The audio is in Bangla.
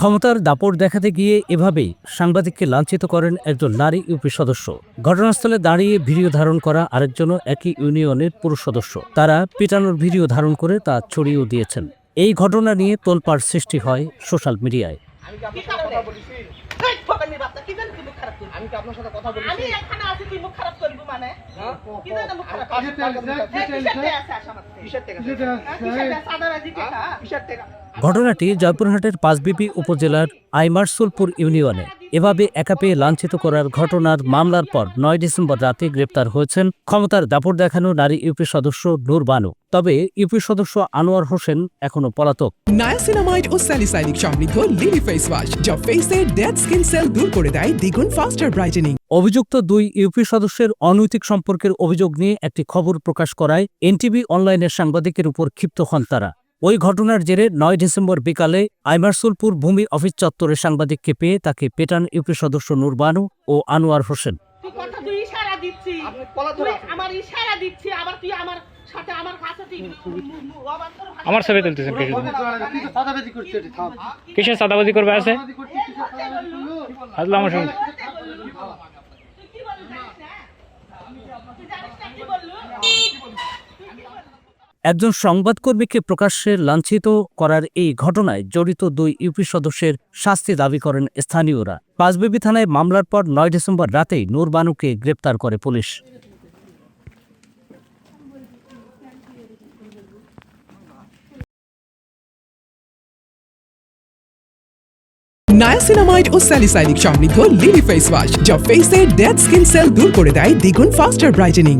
ক্ষমতার দাপট দেখাতে গিয়ে এভাবেই সাংবাদিককে লাঞ্ছিত করেন একজন নারী ইউপি সদস্য। ঘটনাস্থলে দাঁড়িয়ে ভিডিও ধারণ করা আরেকজনও একই ইউনিয়নের পুরুষ সদস্য। তারা পিটানোর ভিডিও ধারণ করে তা ছড়িয়েও দিয়েছেন। এই ঘটনা নিয়ে তোলপাড় সৃষ্টি হয় সোশ্যাল মিডিয়ায়? আমি কি আপনার সাথে কথা বলি আমি এখানে আছি তুই মুখ খারাপ মানে? হ্যাঁ? কি জানি মুখ খারাপ আছে হ্যাঁ, টাকা ঘটনাটি জয়পুরহাটের পাঁচবিপি উপজেলার আইমারসুলপুর ইউনিয়নে। এভাবে একা পেয়ে লাঞ্ছিত করার ঘটনার মামলার পর নয় ডিসেম্বর রাতে গ্রেপ্তার হয়েছেন ক্ষমতার দাপট দেখানো নারী ইউপি সদস্য নূর বানু। তবে ইউপি সদস্য আনোয়ার হোসেন এখনও পলাতক। নায়াসিনামাইড ও স্যালিসাইনিক সমৃদ্ধ লিলি ফেস ওয়াশ যা ফেসের ডেড স্কিন সেল দূর করে দেয় দ্বিগুণ ফাস্টার ব্রাইটেনিং অভিযুক্ত দুই ইউপি সদস্যের অনৈতিক সম্পর্কের অভিযোগ নিয়ে একটি খবর প্রকাশ করায় এনটিভি অনলাইনের সাংবাদিকের উপর ক্ষিপ্ত হন তারা। ওই ঘটনার জেরে নয় ডিসেম্বর বিকালে আইমারসুলপুর ভূমি অফিস চত্বরে সাংবাদিককে পেয়ে তাকে পেটান ইউপি সদস্য নূরবানু ও আনোয়ার হোসেন। তুই কথা তুই ইশারা দিচ্ছি আপনি কলা তুই ধরে আছেন। আমার ইশারা দিচ্ছি আবার তুই আমার সাথে আমার কাছে তুই অবান্তর ভাষা- আমার ছবি তুলতেছেন কিসের সাদাবাজি করবে আছে? আমার সঙ্গে কি বললি জানিস না? তুই জানিস না কি বললু? একজন সংবাদকর্মীকে প্রকাশ্যে লাঞ্ছিত করার এই ঘটনায় জড়িত দুই ইউপি সদস্যের শাস্তি দাবি করেন স্থানীয়রা। পাঁচবিবি থানায় মামলার পর নয় ডিসেম্বর রাতেই নূরবানুকে গ্রেপ্তার করে পুলিশ। নায়াসিনামাইড ও স্যালিসাইনিক সমৃদ্ধ লিলি ফেস ওয়াশ, যা ফেসের ডেড স্কিন সেল দূর করে দেয় দ্বিগুণ ফাস্টার ব্রাইটেনিং